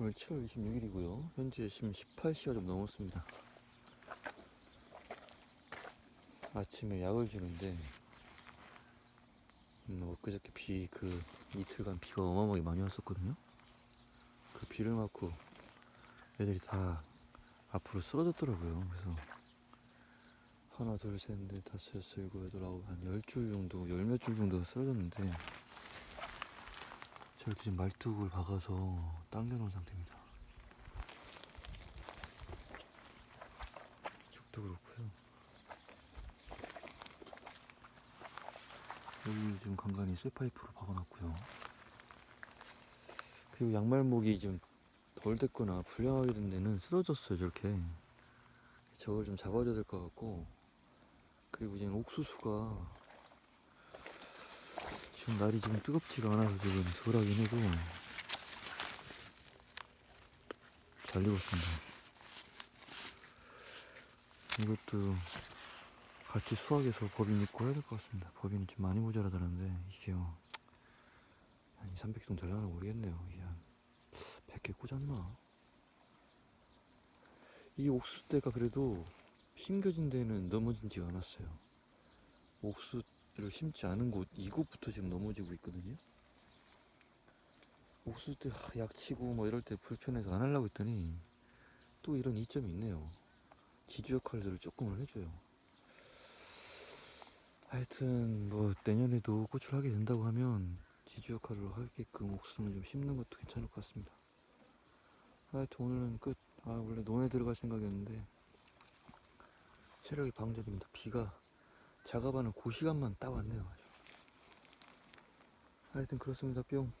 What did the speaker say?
오늘 7월 26일이고요. 현재 지금 18시가 좀 넘었습니다. 아침에 약을 주는데, 음, 엊그저께 비, 그, 이틀간 비가 어마어마하게 많이 왔었거든요. 그 비를 맞고 애들이 다 앞으로 쓰러졌더라고요. 그래서, 하나, 둘, 셋, 넷, 다섯, 여섯, 일곱, 여덟, 아홉, 한 열 줄 정도, 열 몇 줄 정도가 쓰러졌는데, 저렇게 지금 말뚝을 박아서 당겨놓은 상태입니다. 이쪽도 그렇고요. 여기 지금 간간히 쇠파이프로 박아놨고요. 그리고 양말목이 좀덜 됐거나 불량하게 된 데는 쓰러졌어요, 저렇게. 저걸 좀 잡아줘야 될 것 같고. 그리고 이제 옥수수가 지금 날이 좀 뜨겁지가 않아서 지금 덜하긴 해도 잘 익었습니다. 이것도 같이 수확해서 법인 입고 해야 될 것 같습니다. 법인이 좀 많이 모자라다는데 이게요 한 2, 300 정도 되려나 모르겠네요. 이게 한 100개 꽂았나? 이 옥수수대가 그래도 심겨진 데는 넘어지지가 않았어요. 옥수 수를 심지 않은 곳 이곳부터 지금 넘어지고 있거든요. 옥수수 때 하, 약치고 뭐 이럴 때 불편해서 안 하려고 했더니 또 이런 이점이 있네요. 지주 역할들을 조금은 해줘요. 하여튼 뭐 내년에도 꽃을 하게 된다고 하면 지주 역할을 하게끔 옥수수는 좀 심는 것도 괜찮을 것 같습니다. 하여튼 오늘은 끝. 아 원래 논에 들어갈 생각이었는데 체력이 방전됩니다. 비가 작업하는 그 시간만 따왔네요. 하여튼 그렇습니다. 뿅.